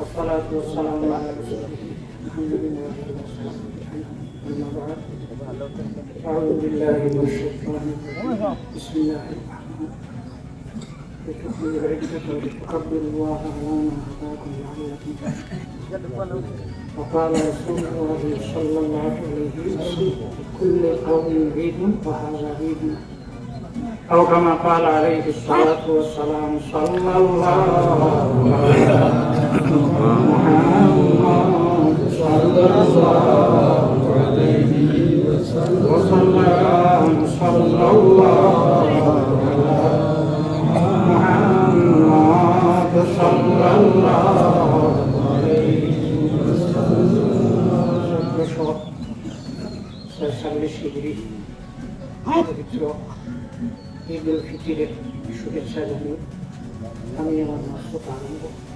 والصلاة والسلام على رسول الله آله وصحبه أما بعد أعوذ بالله من الشيطان بسم الله الرحمن الرحيم. لتكملوا العدة الله على ما هداكم لعلكم تشكرون وقال رسول الله صلى الله عليه وسلم كل قوم عيد وهذا عيد أو كما قال عليه الصلاة والسلام صلى الله عليه محمد صلى الله عليه وسلم صلى الله محمد صلى الله عليه وسلم Serserleşebilir. Hadi bitiyor. İyi bir fitili. Şu geçerli. Tanıyamadım. Sultanım bu.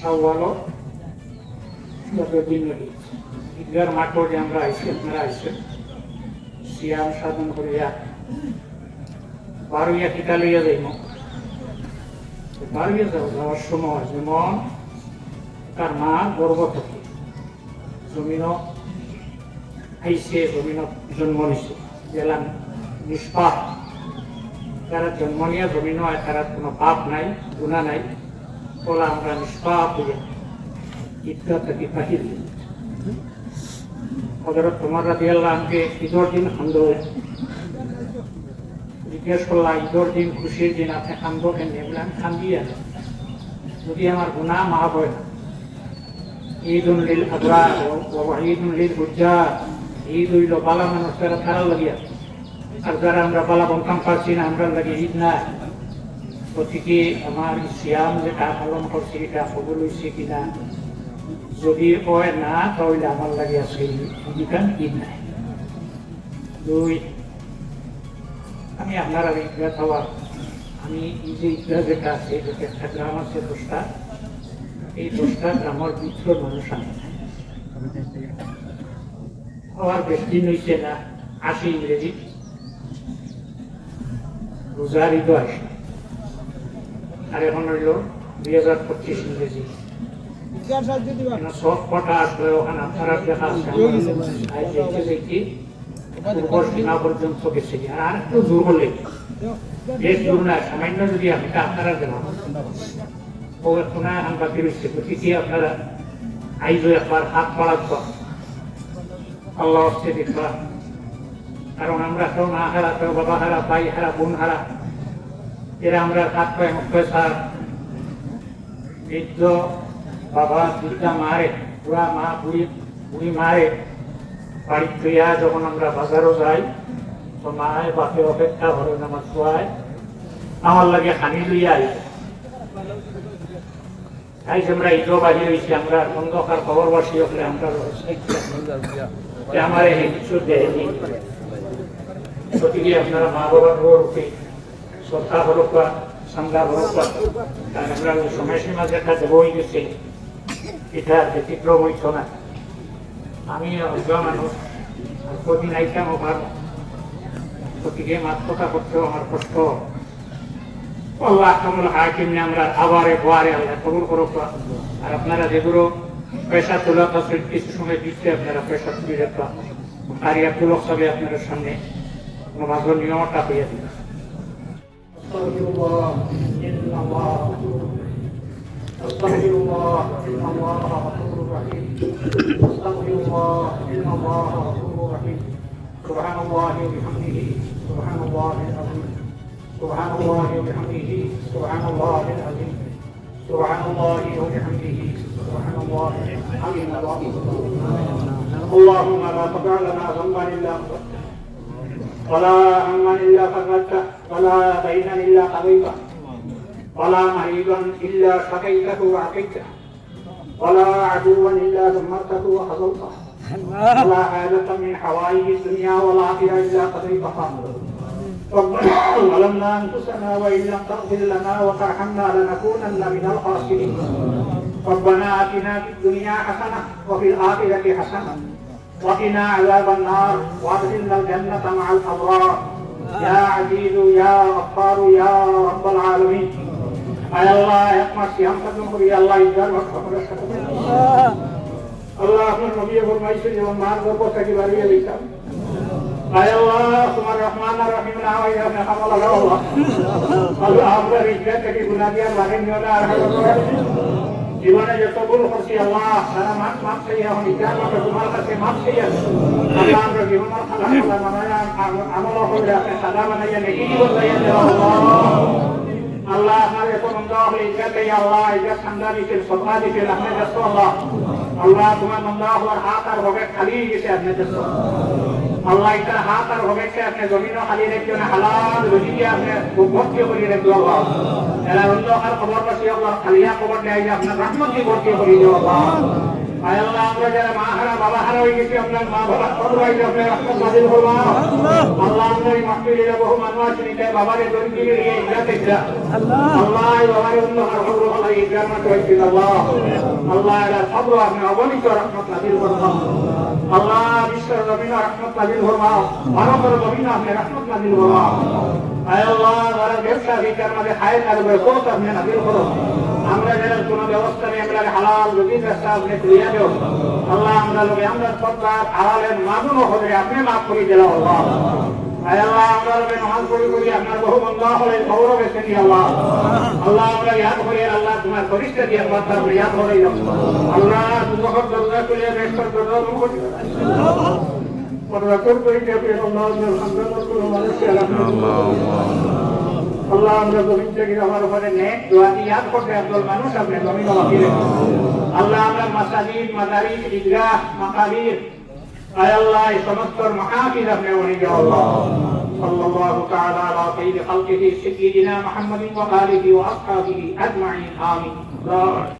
সাওয়ালো ঈদগার মাঠও যে আমরা আইসি, আপনারা আইসেন। সাধন করিয়া টিকা লইয়া যাও যাওয়ার সময় তার মা গর্ব থাকে জমিনও আইসে জমিনত জন্ম নিছে। জেলান নিষ্পাপ। তারা জন্ম নিয়ে জমিন তারা কোনো পাপ নাই গুণা নাই। হইয়া ঈদগা থেকে বাহির হজরত তোমার রাজি আল্লাহ আমাকে ঈদর দিন খান্দ জিজ্ঞেস করলাম, ঈদর দিন খুশির দিন আপনি খান্দ কেন? বলে আমি খান্দি আনি। যদি আমার গুণা মাফ হয় ঈদ লিল আবরা ঈদ লিল হুজ্জা ঈদ হইল বালা মানুষ তারা তারা লাগিয়া আর যারা আমরা বালা বন্থাম পাচ্ছি না আমরা লাগে ঈদ না গতিকে আমার সিয়াম যেটা পালন করছি এটা কবুল হয়েছে কিনা, যদি কয় না, তাহলে আমার লাগে আজকে জীবিকান ঈদ নাই? দুই আমি আপনার আর ঈদগাহ হওয়ার আমি এই যে ঈদগাহ যেটা আছে যেটা একটা গ্রাম আছে দোষটা এই দোষটা গ্রামের ভিতর মানুষ আনে হওয়ার দিন হয়েছে না, আশি ইংরেজি রোজার ঈদও আসে আর এখন হইল দুই হাজার পঁচিশ ইংরেজি। সব কটা আসবে ওখানে আপনারা দেখা আছে। আর যেতে যেতে পূর্ব সীমা পর্যন্ত গেছে। আর একটু দূর হলে বেশ দূর না সামান্য যদি আমি আপনারা দেওয়া ও এখন আমরা ফিরেছি গতিকে আপনারা আইজ একবার হাত পাড়াত আল্লাহ হচ্ছে কারণ আমরা কেউ না হারা কেউ বাবা হারা ভাই হারা বোন হারা। এরা আমরা হাত পায়ে বৃদ্ধ বাবা বৃদ্ধা মারে, বুড়া মা বুড়ি বুড়ি মারে। বাড়ির থইয়া যখন আমরা বাজারও যাই, তো মায় বাপে অপেক্ষা করে আমার শোয়ায় আমার লাগে হানি লইয়া আই তাই আমরা ঈদও বাজি হয়েছি আমরা অন্ধকার খবরবাসী হলে আমরা আমার এই কিছু দেয়নি গতিকে আপনারা মা বাবার রূপে শ্রদ্ধা হরকা সন্ধ্যা হরকা তার আমরা সময় সীমা যেটা দেবই গেছে, এটা ব্যতিক্রম হইছ না। আমি অজ্ঞ মানুষ, আর কদিন আইতাম আমার গতিকে মাত কথা করতেও আমার কষ্ট। আল্লাহ কামুল হাকিম আমরা আবারে বারে আল্লাহ কবুল করুক। আর আপনারা যেগুলো পয়সা তোলা কিছু সময় দিচ্ছে আপনারা পয়সা তুলে রাখবা। আর আব্দুল সাহেব আপনার সামনে নমাজের নিয়মটা হইয়া দিল أستغفر الله إن الله غفور رحيم أستغفر الله إن الله غفور رحيم سبحان الله وبحمده سبحان الله العظيم سبحان الله وبحمده سبحان الله العظيم سبحان الله وبحمده سبحان الله العظيم اللهم لا تدع لنا ذنبا إلا غفرته ولا هما إلا فرجته ولا دينا إلا قضيته ولا مريضا إلا شقيته وعقيته ولا عدوا إلا دمرته وحضرته ولا حاجة من حوائج الدنيا والآخرة إلا قضيتها ربنا ظلمنا أنفسنا وإن لم تغفر لنا وترحمنا لنكونن من الخاسرين. ربنا آتنا في الدنيا حسنة وفي الآخرة حسنة. وقنا عذاب النار وادخلنا الجنة مع الأبرار يا عزيز يا غفار يا رب العالمين আয় আল্লাহ এক মাস সিয়াম সাধন করি আল্লাহ ইজার সকলের সাথে আল্লাহ আপনার নবী ফরমাইছে যেমন মার গর্ব থেকে বাড়িয়ে দিতাম আয় আল্লাহ তোমার রহমান আর রহিম না হয় আপনি হামলা লাগাও আল্লাহ আল্লাহ আপনার ইজ্জত থেকে গুনাহ দিয়া বাড়ি নিও না আর জীবনে যত ভুল করছি আল্লাহ সারা মাস মাপ চাই, এখন ইজ্জাত মাপে তোমার কাছে মাপ চাই আল্লাহ, আমরা জীবনের খালা খালা বানায়া আমল করে আপনি সাদা বানাইয়া নেকি জীবন লাইয়া দেওয়া আল্লাহ আপনার এত মন্দ হলে ইজ্জত এই আল্লাহ ইজ্জত ঠান্ডা দিতে সদা দিতে আপনি ব্যস্ত আল্লাহ আল্লাহ হওয়ার হাত আর ভগে খালি গেছে, আপনি আল্লাহ আপনি জমিন খালি রেখে হালাল রুজিকে বহু মানুষ আছেন আল্লাহ। বাবারে অন্য আল্লাহ এরা খবর আপনি অগণিত রহমত নাজিল করবা আল্লাহ বিশ্বের জমিন রহমত নাজিল করবা ভারতের জমিন আপনি রহমত নাজিল করবা আয় আল্লাহ যারা ব্যবসা ভিতর মধ্যে হায় থাকবে কোত আপনি নাজিল করো। আমরা যারা কোনো ব্যবস্থা নেই দরজা খুলে বেশর দরজা মুখ পরবর্তী করে দিয়ে আল্লাহ আল্লাহ কোনো মানুষের আল্লাহ আমরা জমিন থেকে আমার উপরে নেক দোয়া দিয়ে ইয়াদ করতে আব্দুল মানুষ আপনি জমিন বাকিয়ে আল্লাহ আমরা মাসাজিদ মাদারিস ঈদগাহ মাকাবির আয় আল্লাহ এই সমস্ত মাহাফিজ আপনি উনি আল্লাহ صلى الله تعالى على خير خلقه سيدنا محمد وآله وأصحابه أجمعين آمين